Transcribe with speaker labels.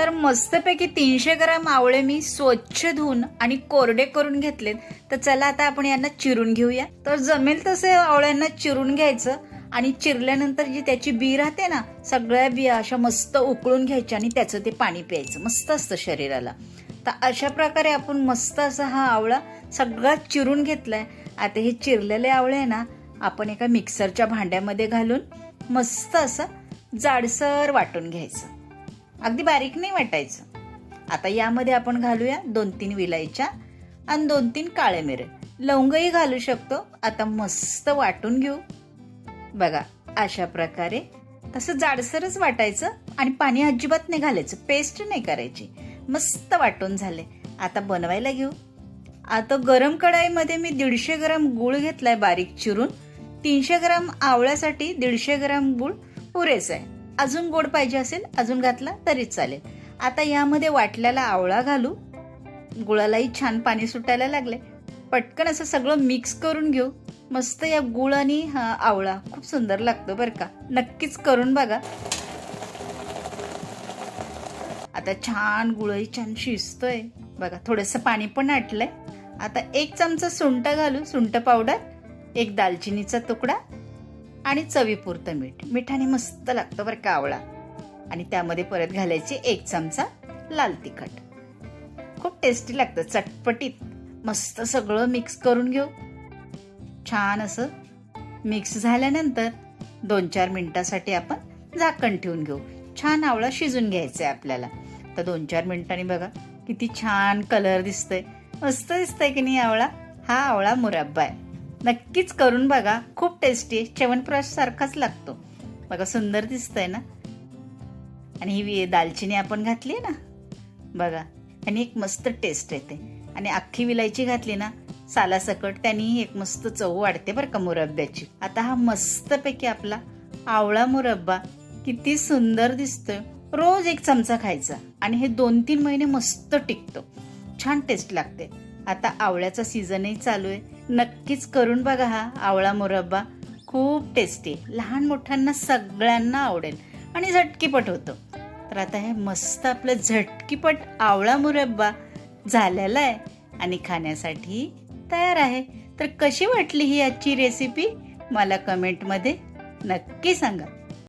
Speaker 1: तर मस्तपैकी तीनशे ग्राम आवळे मी स्वच्छ धुवून आणि कोरडे करून घेतलेत. तर चला आता आपण यांना चिरून घेऊया. तर जमेल तसे आवळ्यांना चिरून घ्यायचं आणि चिरल्यानंतर जी त्याची बी राहते ना सगळ्या बिया अशा मस्त उकळून घ्यायच्या आणि त्याचं ते पाणी प्यायचं. मस्त असतं शरीराला. तर अशा प्रकारे आपण मस्त असा हा आवळा सगळा चिरून घेतलाय. आता हे चिरलेले आवळे आहे ना आपण एका मिक्सरच्या भांड्यामध्ये घालून मस्त असं जाडसर वाटून घ्यायचं. अगदी बारीक नाही वाटायचं. आता यामध्ये आपण घालूया दोन तीन विलायच्या आणि दोन तीन काळे मिरे. लवंगही घालू शकतो. आता मस्त वाटून घेऊ. बघा अशा प्रकारे तसं जाडसरच वाटायचं आणि पाणी अजिबात नाही घालायचं. पेस्ट नाही करायची. मस्त वाटून झाले. आता बनवायला घेऊ. आता गरम कढाईमध्ये मी दीडशे ग्राम गूळ घेतलाय बारीक चिरून. तीनशे ग्राम आवळ्यासाठी दीडशे ग्राम गूळ पुरेसा आहे. अजून गोड पाहिजे असेल अजून घातला तरी चालेल. आता यामध्ये वाटल्याला आवळा घालू. गुळालाही छान पाणी सुटायला लागले पटकन असं सगळं मिक्स करून घेऊ. मस्त या गुळ आणि हा आवळा खूप सुंदर लागतो बरं का. नक्कीच करून बघा. आता छान गुळही छान शिजतोय. बघा थोडंसं पाणी पण आटलंय. आता एक चमचा सुंठ घालू सुंठ पावडर एक दालचिनीचा तुकडा आणि चवीपुरतं मीठ. मिठाने मस्त लागतं बरं का आवळा. आणि त्यामध्ये परत घालायचे एक चमचा लाल तिखट. खूप टेस्टी लागतं चटपटीत. मस्त सगळं मिक्स करून घेऊ. छान असं मिक्स झाल्यानंतर दोन चार मिनटासाठी आपण झाकण ठेवून घेऊ. छान आवळा शिजून घ्यायचा आहे आपल्याला. तर दोन चार मिनिटांनी बघा किती छान कलर दिसतंय. मस्त दिसतंय की नाही आवळा? हा आवळा मुरब्बा आहे. नक्कीच करून बघा. खूप टेस्टी आहे. च्यवनप्राश सारखाच लागतो. बघा सुंदर दिसतंय ना? आणि ही दालचिनी आपण घातली ना? बघा. आणि एक मस्त टेस्ट येते. आणि अख्खी विलायची घातली ना सालासकट त्यांनी एक मस्त चव वाढते बरं का मुरब्ब्याची आता हा मस्तपैकी आपला आवळा मुरब्बा किती सुंदर दिसतोय. रोज एक चमचा खायचा. आणि हे दोन तीन महिने मस्त टिकतो. छान टेस्ट लागते. आता आवळ्याचा सीझनही चालू आहे. नक्कीच करून बघा हा आवळा मुरब्बा. खूप टेस्टी लहान मोठ्यांना सगळ्यांना आवडेल. आणि झटकीपट होतो. तर आता हे मस्त आपलं झटकीपट आवळा मुरब्बा झालेला आहे आणि खाण्यासाठी तयार आहे. तर कशी वाटली ही आजची रेसिपी मला कमेंटमध्ये नक्की सांगा.